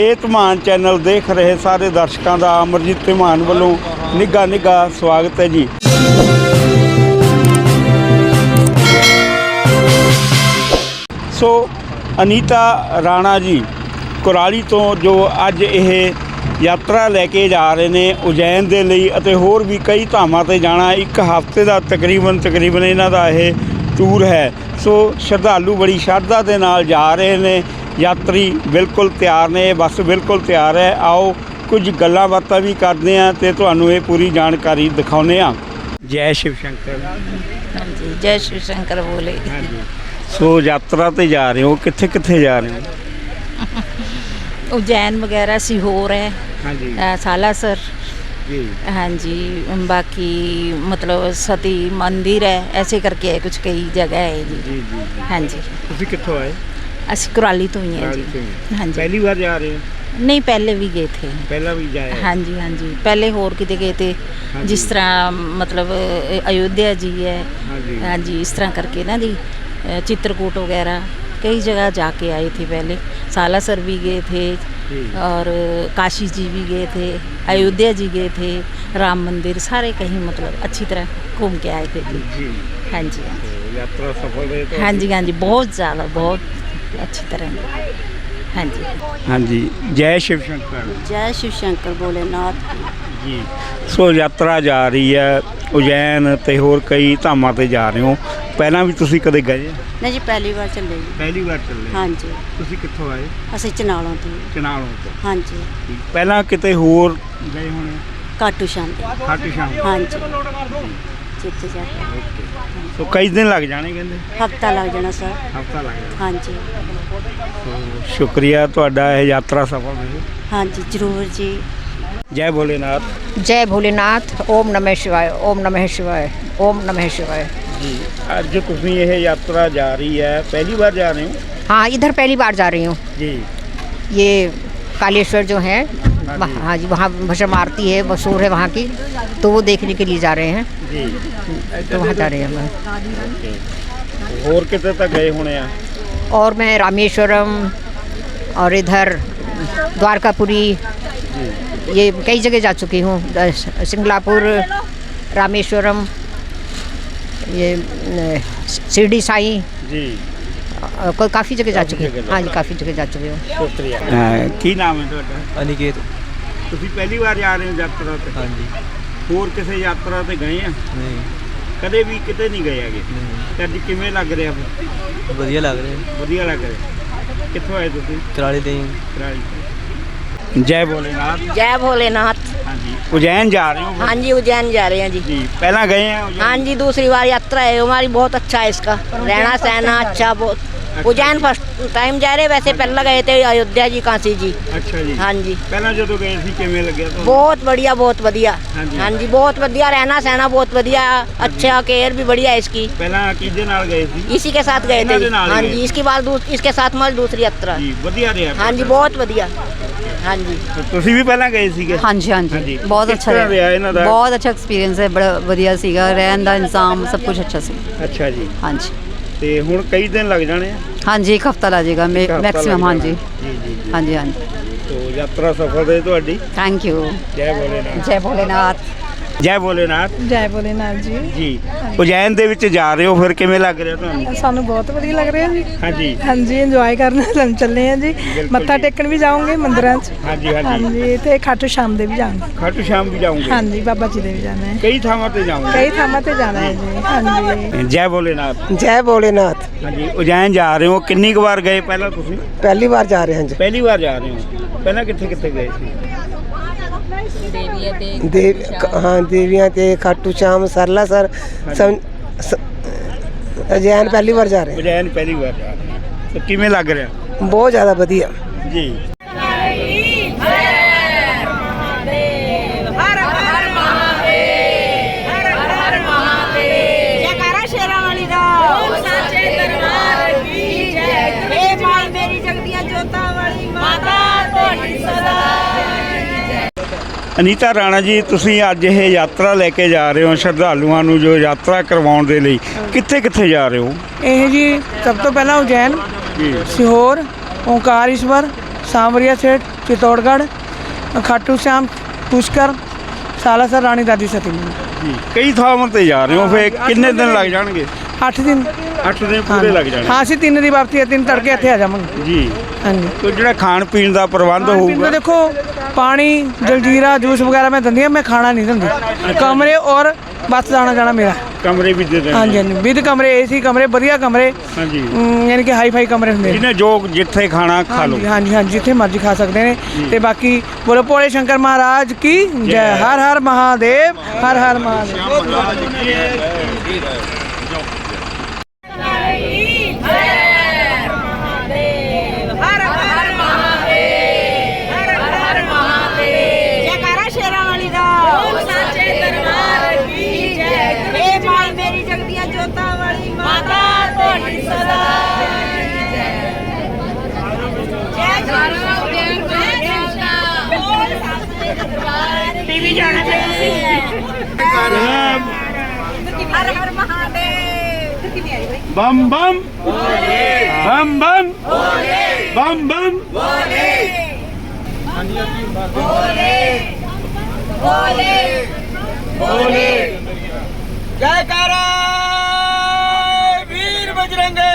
ਇਹ ਧਮਾਨ ਚੈਨਲ ਦੇਖ ਰਹੇ ਸਾਰੇ ਦਰਸ਼ਕਾਂ ਦਾ ਅਮਰਜੀਤ ਧਮਾਨ ਵੱਲੋਂ ਨਿੱਘਾ ਨਿੱਘਾ ਸਵਾਗਤ ਹੈ ਜੀ। ਸੋ ਅਨੀਤਾ ਰਾਣਾ ਜੀ, ਕੁਰਾਲੀ ਤੋਂ ਜੋ ਅੱਜ ਇਹ ਯਾਤਰਾ ਲੈ ਕੇ ਜਾ ਰਹੇ ਨੇ ਉਜੈਨ ਦੇ ਲਈ ਅਤੇ ਹੋਰ ਵੀ ਕਈ ਧਾਮਾਂ ਤੇ ਜਾਣਾ, ਇੱਕ ਹਫ਼ਤੇ ਦਾ ਤਕਰੀਬਨ ਤਕਰੀਬਨ ਇਹਨਾਂ ਦਾ ਇਹ ਟੂਰ ਹੈ। ਸੋ ਸ਼ਰਧਾਲੂ ਬੜੀ ਸ਼ਰਧਾ ਦੇ ਨਾਲ ਜਾ ਰਹੇ ਨੇ ਯਾਤਰੀ ਬਿਲਕੁਲ ਤਿਆਰ ਨੇ ਬੱਸ ਬਿਲਕੁਲ ਤਿਆਰ ਹੈ। ਆਓ ਕੁਝ ਗੱਲਾਂ ਬਾਤਾਂ ਵੀ ਕਰਦੇ ਆ ਤੇ ਤੁਹਾਨੂੰ ਇਹ ਪੂਰੀ ਜਾਣਕਾਰੀ ਦਿਖਾਉਨੇ ਆ ਜੈ ਸ਼ਿਵ ਸ਼ੰਕਰ। ਹਾਂਜੀ ਜੈ ਸ਼ਿਵ ਸ਼ੰਕਰ ਬੋਲੇ। ਸੋ ਯਾਤਰਾ ਤੇ ਜਾ ਰਹੇ ਹੋ ਕਿੱਥੇ ਕਿੱਥੇ ਜਾ ਰਹੇ ਹੋ? ਉਜੈਨ ਵਗੈਰਾ ਸੀ ਸਿਹੋਰ ਹੈ। ਹਾਂਜੀ। ਸਾਲਾਸਰ। ਜੀ। ਹਾਂਜੀ ਬਾਕੀ ਮਤਲਬ ਸਤੀ ਮੰਦਿਰ ਹੈ ਐਸੇ ਕਰਕੇ ਕੁਝ ਕਈ ਜਗ੍ਹਾ ਹੈ ਜੀ। ਹਾਂਜੀ। ਤੁਸੀਂ ਕਿੱਥੋਂ ਆਏ? ਅਸੀਂ ਕੁਰਾਲੀ ਤੋਂ ਹੀ ਹੈ ਕੁਰਾਲੀ ਤੋਂ ਜੀ ਹੀ। ਹਾਂਜੀ ਪਹਿਲੀ ਵਾਰ ਜਾ ਰਹੇ ਹੋ ਨਹੀਂ ਪਹਿਲੇ ਵੀ ਗਏ ਥੇ ਪਹਿਲਾਂ ਵੀ ਜਾਇਆ ਹਾਂਜੀ ਹਾਂਜੀ ਪਹਿਲੇ ਹੋਰ ਕਿਤੇ ਗਏ ਤੇ ਹਾਂਜੀ। ਜਿਸ ਤਰ੍ਹਾਂ ਮਤਲਬ ਅ, ਅਯੋਧਿਆ ਜੀ ਹੈ ਹਾਂਜੀ ਹਾਂਜੀ इस तरह करके ना जी अ, चित्रकूट वगैरह कई जगह जाके आए थे पहले सालासर भी गए थे जी। और काशी जी भी गए थे अयोध्या जी गए थे राम मंदिर सारे कहीं मतलब अच्छी तरह घूम के आए थे जी ਜੀ हाँ जी हाँ जी तो यात्रा सफल रहे तो हाँ जी हाँ जी बहुत ज़्यादा बहुत अच्छी तरह हाँ जी हाँ जी जय शिव शंकर जय शिव शंकर भोलेनाथ ਜੀ ਸੋ ਯਾਤਰਾ ਜਾ ਰਹੀ ਹੈ ਉਜੈਨ ਤੇ ਹੋਰ ਕਈ ਧਾਮਾਂ ਤੇ ਜਾ ਰਹੇ ਹੋ ਪਹਿਲਾਂ ਵੀ ਤੁਸੀਂ ਕਦੇ ਗਏ ਨਹੀਂ ਜੀ ਪਹਿਲੀ ਵਾਰ ਚੱਲੇ ਜੀ ਪਹਿਲੀ ਵਾਰ ਚੱਲੇ ਹਾਂਜੀ ਤੁਸੀਂ ਕਿੱਥੋਂ ਆਏ ਅਸੀਂ ਚਨਾਲੋਂ ਤੋਂ ਚਨਾਲੋਂ ਤੋਂ ਹਾਂਜੀ ਪਹਿਲਾਂ ਕਿਤੇ ਹੋਰ ਗਏ ਹੋਣੇ ਕਾਟੂ ਸ਼ਾਮ ਖਾਟੂ ਸ਼ਾਮ ਹਾਂਜੀ ਜਿੱਥੇ ਜਾ ਕੇ ਸੋ ਕਈ ਦਿਨ ਲੱਗ ਜਾਣੇ ਕਹਿੰਦੇ ਹਫਤਾ ਲੱਗ ਜਾਣਾ ਸਰ ਹਫਤਾ ਲੱਗ ਜਾਣਾ ਹਾਂਜੀ ਸੋ ਸ਼ੁਕਰੀਆ ਤੁਹਾਡਾ ਇਹ ਯਾਤਰਾ ਸਫਲ ਰਹੇ ਹਾਂਜੀ ਜ਼ਰੂਰ ਜੀ ਜੈ ਭੋਲੇਨਾਥ जय भोलेनाथ ओम नमः शिवाय ओम नमः शिवाय ओम नमः शिवाय ਜੀ ਅੱਜ ਤੁਸੀਂ ਇਹ ਯਾਤਰਾ ਜਾ ਰਹੀ ਹੈ ਪਹਿਲੀ ਵਾਰ ਜਾ ਰਹੇ ਹੋ हाँ इधर पहली बार जा रही हूँ ਜੀ ये कालेश्वर जो है हाँ जी वहाँ भाषा आरती है मशहूर है वहाँ की तो वो देखने के लिए जा रहे हैं। जी। तो वहाँ जा रहे हैं हम। और कितने तक गए होने हैं? और मैं रामेश्वरम और इधर द्वारकापुरी ये कई जगह जा चुकी हूँ। सिंगलापुर रामेश्वरम ये शिरडी साई जी। ਕਾਫੀ ਜਗ੍ਹਾ ਜਾ ਚੁੱਕੇ ਹਾਂ ਹਾਂਜੀ ਕਾਫੀ ਜਗ੍ਹਾ ਜਾ ਚੁੱਕੇ ਹਾਂ ਸ਼ੁਕਰੀਆ ਕੀ ਨਾਮ ਹੈ ਤੁਹਾਡਾ ਅਨਿਕੇਤ ਤੁਸੀਂ ਪਹਿਲੀ ਵਾਰ ਜਾ ਰਹੇ ਹੋ ਯਾਤਰਾ ਤੇ ਹਾਂਜੀ ਹੋਰ ਕਿਸੇ ਯਾਤਰਾ ਤੇ ਗਏ ਆ ਨਹੀਂ ਕਦੇ ਵੀ ਕਿਤੇ ਨਹੀਂ ਗਏ ਹੈਗੇ ਤੇ ਅੱਜ ਕਿਵੇਂ ਲੱਗ ਰਿਹਾ ਫਿਰ ਵਧੀਆ ਲੱਗ ਰਿਹਾ ਵਧੀਆ ਲੱਗ ਰਿਹਾ ਕਿੱਥੋਂ ਆਏ ਤੁਸੀਂ ਕਰਾਲੀ ਤੋਂ ਕਰਾਲੀ ਜੈ ਭੋਲੇਨਾਥ ਜੈ ਭੋਲੇਨਾਥ उज्जैन जा रहे हो हाँ जी उज्जैन जा रहे हैं जी जी पहला गए हैं उज्जैन? हाँ जी दूसरी बार यात्रा है हमारी बहुत अच्छा है इसका रहना सहना अच्छा बहुत उज्जैन फर्स्ट टाइम जा रहे वैसे पहले गए थे अयोध्या जी काशी जी ਅੱਛਾ ਜੀ हाँ जी ਪਹਿਲਾਂ ਜਦੋਂ ਗਏ ਸੀ ਕਿਵੇਂ ਲੱਗਿਆ ਤੁਹਾਨੂੰ बहुत बढ़िया बहुत बढ़िया हाँ जी। हाँ जी बहुत बढ़िया रहना सहना बहुत बढ़िया अच्छा केयर भी बढ़िया है इसकी ਪਹਿਲਾਂ ਕਿਹਦੇ ਨਾਲ ਗਏ ਸੀ इसी के साथ गए थे इन्होंने जी। नाल हाँ गए। जी इसके बाद दूस- इसके साथ हमारी दूसरी यात्रा है। ਜੀ ਵਧੀਆ ਰਿਹਾ हाँ जी बहुत बढ़िया हाँ जी ਤੇ ਤੁਸੀਂ ਵੀ ਪਹਿਲਾਂ ਗਏ ਸੀਗੇ ਹਾਂਜੀ ਹਾਂਜੀ। ਹਾਂਜੀ ਬਹੁਤ ਕਿਸ ਅੱਛਾ ਤਰ੍ਹਾਂ ਰਿਹਾ ਇਹਨਾਂ ਦਾ? ਬਹੁਤ ਅੱਛਾ ਐਕਸਪੀਰੀਅੰਸ ਹੈ ਬੜਾ ਵਧੀਆ ਸੀਗਾ ਰਹਿਣ ਦਾ ਇੰਤਜ਼ਾਮ ਸਭ ਕੁਝ ਅੱਛਾ ਸੀ ਅੱਛਾ ਜੀ ਹਾਂਜੀ ਤੇ ਹੁਣ ਕਈ ਦਿਨ ਲੱਗ ਜਾਣੇ ਆ। ਹਾਂਜੀ ਇੱਕ ਹਫਤਾ ਲੱਗ ਜਾਏਗਾ ਇੱਕ ਹਫ਼ਤਾ ਮੈਕਸਿਮਮ ਹਾਂਜੀ ਜਾਣਾ। ਜੀ ਜੀ ਜੀ। ਹਾਂਜੀ ਹਾਂਜੀ। ਤੋ ਯਾਤਰਾ ਸਫਲ ਰਹੇ ਤੁਹਾਡੀ? ਥੈਂਕ ਯੂ ਜੈ ਭੋਲੇਨਾਥ। ਜੈ ਭੋਲੇਨਾਥ। ਜੈ ਭੋਲੇਨਾਥ। ਜੈ ਭੋਲੇਨਾਥ ਜੀ। ਜੀ। ਉਜੈਨ ਦੇ ਵਿੱਚ ਜਾ ਰਹੇ ਹੋ ਫਿਰ ਕਿਵੇਂ ਲੱਗ ਰਿਹਾ ਤੁਹਾਨੂੰ? ਸਾਨੂੰ ਬਹੁਤ ਵਧੀਆ ਲੱਗ ਰਿਹਾ ਜੀ। ਹਾਂਜੀ। ਹਾਂਜੀ ਇੰਜੋਏ ਕਰਨ ਸਾਨੂੰ ਚੱਲੇ ਆ ਜੀ। ਮੱਥਾ। ਟੇਕਣ ਵੀ ਜਾਵਾਂਗੇ ਮੰਦਿਰਾਂ 'ਚ? ਹਾਂਜੀ ਹਾਂਜੀ। ਤੇ ਖਾਟੂ ਸ਼ਾਮ ਦੇ ਵੀ ਜਾਵਾਂਗੇ ਖਾਟੂ ਸ਼ਾਮ ਵੀ ਜਾਓਗੇ? ਹਾਂਜੀ ਬਾਬਾ ਜੀ ਦੇ ਵੀ ਜਾਣਾ ਹੈ। ਕਈ ਥਾਵਾਂ ਤੇ ਜਾਓਗੇ ਕਈ ਥਾਵਾਂ ਤੇ ਜਾਣਾ ਹੈ ਜੀ। ਹਾਂਜੀ। ਜੈ ਭੋਲੇਨਾਥ। ਜੈ ਭੋਲੇਨਾਥ। ਹਾਂਜੀ ਉਜੈਨ ਜਾ ਰਹੇ ਹੋ। ਕਿੰਨੀ ਕੁ ਵਾਰ ਗਏ ਪਹਿਲਾਂ ਤੁਸੀਂ? ਪਹਿਲੀ ਵਾਰ ਜਾ ਰਹੇ ਹਾਂ ਜੀ। ਪਹਿਲੀ ਵਾਰ ਜਾ ਰਹੇ ਹੋ। ਪਹਿਲਾਂ ਕਿੱਥੇ ਕਿੱਥੇ ਗਏ ਸੀ? ਹਾਂ ਦੇਵੀਆਂ ਤੇ ਖਾਟੂ ਸ਼ਾਮ ਸਰਲਾ ਸਰ ਅਜੈਨ ਪਹਿਲੀ ਵਾਰ ਜਾ ਰਹੇ। ਉਜੈਨ ਪਹਿਲੀ ਵਾਰ ਜਾ ਰਹੇ। ਹੋ ਤੇ ਕਿਵੇਂ ਲੱਗ ਰਿਹਾ? ਹਾਂ। ਬਹੁਤ ਜ਼ਿਆਦਾ ਵਧੀਆ। ਜੀ ਜੈਕਾਰਾ ਸ਼ੇਰਾਂ ਵਾਲੀ ਦਾ ਸਾਚੇ ਦਰਬਾਰ ਕੀ ਜੈ ਏ ਮਾਈ ਮੇਰੀ ਜਗਦੀਆਂ ਜੋਤਾਂ ਵਾਲੀ ਮਾਤਾ ਤੁਹਾਡੀ ਸਦਾ ਅਨੀਤਾ ਰਾਣਾ ਜੀ ਤੁਸੀਂ ਅੱਜ ਇਹ ਯਾਤਰਾ ਲੈ ਕੇ ਜਾ ਰਹੇ ਹੋ ਸ਼ਰਧਾਲੂਆਂ ਨੂੰ ਜੋ ਯਾਤਰਾ ਕਰਵਾਉਣ ਦੇ ਲਈ। ਕਿੱਥੇ ਕਿੱਥੇ ਜਾ ਰਹੇ ਹੋ? ਇਹ ਜੀ ਸਭ ਤੋਂ ਪਹਿਲਾਂ ਉਜੈਨ ਸਿਹੋਰ ਓੰਕਾਰੇਸ਼ਵਰ ਸਾਮਰੀਆ ਸੇਠ ਚਿਤੌੜਗੜ੍ਹ ਖਾਟੂ ਸ਼ਾਮ ਪੁਸ਼ਕਰ ਸਾਲਾਸਰ ਰਾਣੀ ਦਾਦੀ ਸਤਿਗੁਰੂ ਜੀ। ਕਈ ਥਾਵਾਂ ਤੇ ਜਾ ਰਹੇ ਹੋ ਫੇ ਕਿੰਨੇ ਦਿਨ ਲੱਗ ਜਾਣਗੇ? ਅੱਠ ਦਿਨ। 8 ਦਿਨ ਪੂਰੇ ਲੱਗ ਜਾਣਗੇ ਹਾਂ ਅਸੀਂ ਤਿੰਨ ਦੀ ਵਾਪਸੀ ਹੈ ਤਿੰਨ ਤੜਕੇ ਇੱਥੇ ਆ ਜਾਵਾਂਗੇ। ਜੀ। ਹਾਂਜੀ। ਤੋ ਜਿਹੜਾ ਖਾਣ ਪੀਣ ਦਾ ਪ੍ਰਬੰਧ ਦਾ ਹੋਊਗਾ। ਦੇਖੋ ਪਾਣੀ ਜਲਜੀਰਾ ਜੂਸ ਵਗੈਰਾ ਮੈਂ ਦਿੰਦੀ ਹਾਂ ਮੈਂ ਖਾਣਾ ਨਹੀਂ ਦਿੰਦੀ। ਕਮਰੇ ਔਰ ਬੱਸ ਜਾਣਾ ਜਾਣਾ ਮੇਰਾ। ਕਮਰੇ ਵੀ ਦੇ ਦੇਣਗੇ ਹਾਂਜੀ ਹਾਂਜੀ। ਵਿਦ ਕਮਰੇ ਏਸੀ ਕਮਰੇ ਵਧੀਆ ਕਮਰੇ। ਹਾਂਜੀ। ਅਮ, ਯਾਨੀ ਕਿ ਹਾਈ ਫਾਈ ਕਮਰੇ ਹੁੰਦੇ ਨੇ। ਜਿਹਨੇ ਜੋ ਜਿੱਥੇ ਖਾਣਾ ਖਾ ਲਓ। ਹਾਂਜੀ ਹਾਂਜੀ ਹਾਂਜੀ ਜਿੱਥੇ ਮਰਜ਼ੀ ਖਾ ਸਕਦੇ ਨੇ। ਤੇ ਬਾਕੀ ਬੋਲੋ ਭੋਲੇ ਸ਼ੰਕਰ ਮਹਾਰਾਜ ਕੀ? ਜੈ। ਹਰ ਹਰ ਮਹਾਦੇਵ ਹਰ ਹਰ ਮਹਾਦੇਵ। टीवी जाना चाहिए बम बम बम बम बम बम जय कारा वीर बजरंगे